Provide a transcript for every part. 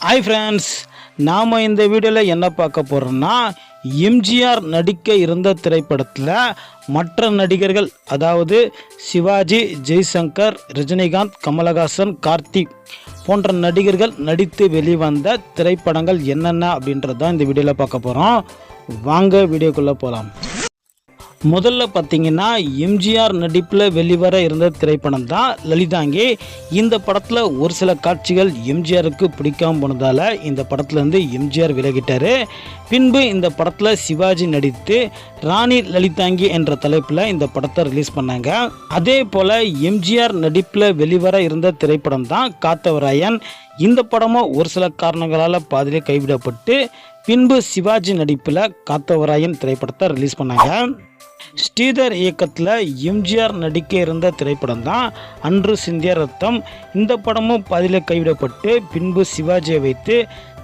Hi friends நாம் இந்த வீடியோவில் என்ன பார்க்க போகிறோம்னா எம்ஜிஆர் நடிக்க இருந்த திரைப்படத்தில் மற்ற நடிகர்கள் அதாவது சிவாஜி ஜெய்சங்கர் ரஜினிகாந்த் கமலஹாசன் கார்த்திக் போன்ற நடிகர்கள் நடித்து வெளிவந்த திரைப்படங்கள் என்னென்ன அப்படின்றது தான் இந்த வீடியோவில் பார்க்க போகிறோம் வாங்க வீடியோக்குள்ளே போகலாம் முதல்ல பார்த்தீங்கன்னா எம்ஜிஆர் நடிப்பில் வெளிவர இருந்த திரைப்படம் தான் லலிதாங்கே. இந்த படத்தில் ஒரு சில காட்சிகள் எம்ஜிஆருக்கு பிடிக்காம போனதால் இந்த படத்துலேருந்து எம்ஜிஆர் விலகிட்டார். பின்பு இந்த படத்தில் சிவாஜி நடித்து ராணி லலிதாங்கி என்ற தலைப்பில் இந்த படத்தை ரிலீஸ் பண்ணாங்க. அதே போல் எம்ஜிஆர் நடிப்பில் வெளிவர இருந்த திரைப்படம் தான் காத்தவராயன். இந்த படமும் ஒரு சில காரணங்களால் பாதிலே கைவிடப்பட்டு பின்பு சிவாஜி நடிப்பில் காத்தவராயன் திரைப்படத்தை ரிலீஸ் பண்ணாங்க. ஸ்ரீதர் இயக்கத்தில் எம்ஜிஆர் நடிக்க இருந்த திரைப்படம் தான் அன்று சிந்திய ரத்தம். இந்த படமும் பதில கைவிடப்பட்டு பின்பு சிவாஜியை வைத்து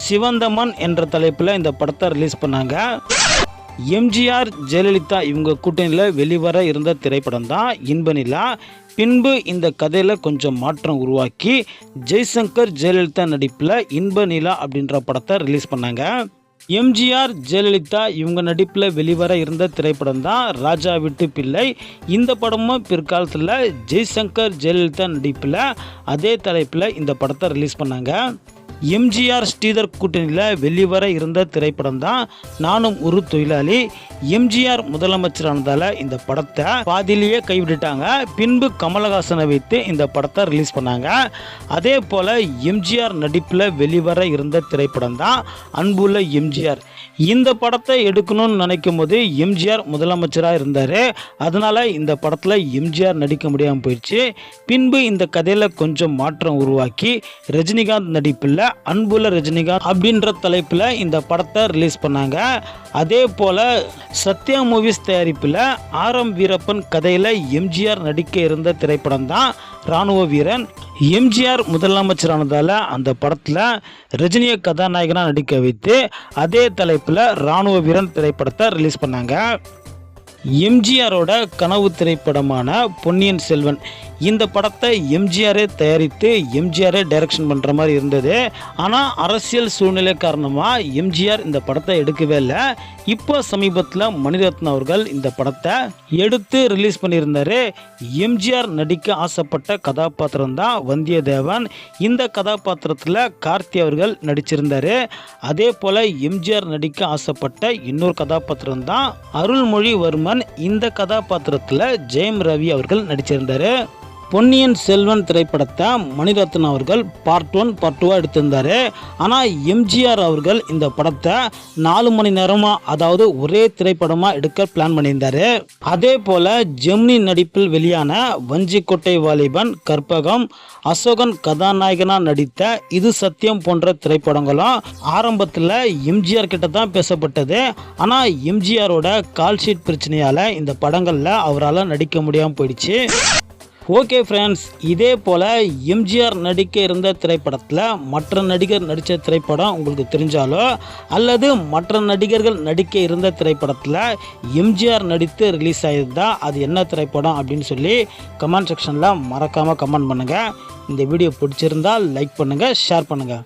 சிவந்தமன் என்ற தலைப்பில் இந்த படத்தை ரிலீஸ் பண்ணாங்க. எம்ஜிஆர் ஜெயலலிதா இவங்க கூட்டணியில் வெளிவர இருந்த திரைப்படம் தான் இன்பநிலா. பின்பு இந்த கதையில் கொஞ்சம் மாற்றம் உருவாக்கி ஜெய்சங்கர் ஜெயலலிதா நடிப்பில் இன்பநிலா அப்படின்ற படத்தை ரிலீஸ் பண்ணாங்க. எம்ஜிஆர் ஜெயலலிதா இவங்க நடிப்பில் வெளிவர இருந்த திரைப்படம் தான் ராஜா விட்டு பிள்ளை. இந்த படமும் பிற்காலத்தில் ஜெய்சங்கர் ஜெயலலிதா நடிப்பில் அதே தலைப்பில் இந்த படத்தை ரிலீஸ் பண்ணாங்க. எம்ஜிஆர் ஸ்ரீதர் கூட்டணியில் வெளிவர இருந்த திரைப்படம் தான் நானும் ஒரு தொழிலாளி. எம்ஜிஆர் முதலமைச்சரானதால் இந்த படத்தை பாதியிலேயே கைவிட்டுட்டாங்க. பின்பு கமலஹாசனை வைத்து இந்த படத்தை ரிலீஸ் பண்ணாங்க. அதே போல் எம்ஜிஆர் நடிப்பில் வெளிவர இருந்த திரைப்படம் தான் அன்புள்ள எம்ஜிஆர். இந்த படத்தை எடுக்கணும்னு நினைக்கும் போது எம்ஜிஆர் முதலமைச்சராக இருந்தார். அதனால் இந்த படத்தில் எம்ஜிஆர் நடிக்க முடியாமல் போயிடுச்சு. பின்பு இந்த கதையில் கொஞ்சம் மாற்றம் உருவாக்கி ரஜினிகாந்த் நடிப்பில் அன்புள்ள ரஜினிகாந்த் அப்படின்ற தலைப்பில் இந்த படத்தை ரிலீஸ் பண்ணாங்க. அதே போல் சத்யா மூவிஸ் தயாரிப்பில் ஆர் எம் வீரப்பன் கதையில் எம்ஜிஆர் நடிக்க இருந்த திரைப்படம் தான் இராணுவ வீரன் எம்ஜிஆர் முதலமைச்சரானதால் அந்த படத்தில் ரஜினியை கதாநாயகனாக நடிக்க வைத்து அதே தலைப்பில் இராணுவ வீரன் திரைப்படத்தை ரிலீஸ் பண்ணாங்க. எம்ஜிஆரோட கனவு திரைப்படமான பொன்னியின் செல்வன். இந்த படத்தை எம்ஜிஆரே தயாரித்து எம்ஜிஆரே டைரக்ஷன் பண்ணுற மாதிரி இருந்தது. ஆனால் அரசியல் சூழ்நிலை காரணமாக எம்ஜிஆர் இந்த படத்தை எடுக்கவே இல்லை. இப்போ சமீபத்தில் மணிரத்னம் அவர்கள் இந்த படத்தை எடுத்து ரிலீஸ் பண்ணியிருந்தாரு. எம்ஜிஆர் நடிக்க ஆசைப்பட்ட கதாபாத்திரம் தான் வந்தியத்தேவன். இந்த கதாபாத்திரத்தில் கார்த்தி அவர்கள் நடிச்சிருந்தாரு. அதே போல் எம்ஜிஆர் நடிக்க ஆசைப்பட்ட இன்னொரு கதாபாத்திரம் தான் அருள்மொழிவர்மன். இந்த கதாபாத்திரத்தில் ஜெயம் ரவி அவர்கள் நடிச்சிருந்தாரு. பொன்னியின் செல்வன் திரைப்படத்தை மணிரத்னம் அவர்கள் பார்ட் ஒன் பார்ட் டூவாக எடுத்திருந்தார். ஆனால் எம்ஜிஆர் அவர்கள் இந்த படத்தை நாலு மணி நேரமாக அதாவது ஒரே திரைப்படமாக எடுக்க பிளான் பண்ணியிருந்தார். அதே போல் ஜெமினி நடிப்பில் வெளியான வஞ்சிக்கோட்டை வாலிபன் கற்பகம் அசோகன் கதாநாயகனாக நடித்த இது சத்தியம் போன்ற திரைப்படங்களும் ஆரம்பத்தில் எம்ஜிஆர் கிட்ட தான் பேசப்பட்டது. ஆனால் எம்ஜிஆரோட கால்ஷீட் பிரச்சனையால் இந்த படங்களில் அவரால் நடிக்க முடியாமல் போயிடுச்சு. ஓகே ஃப்ரெண்ட்ஸ் இதே போல் எம்ஜிஆர் நடிக்க இருந்த திரைப்படத்தில் மற்ற நடிகர் நடித்த திரைப்படம் உங்களுக்கு தெரிஞ்சாலோ அல்லது மற்ற நடிகர்கள் நடிக்க இருந்த திரைப்படத்தில் எம்ஜிஆர் நடித்து ரிலீஸ் ஆகியிருந்தால் அது என்ன திரைப்படம் அப்படின்னு சொல்லி கமெண்ட் செக்ஷனில் மறக்காமல் கமெண்ட் பண்ணுங்கள் இந்த வீடியோ பிடிச்சிருந்தால் லைக் பண்ணுங்கள் ஷேர் பண்ணுங்கள்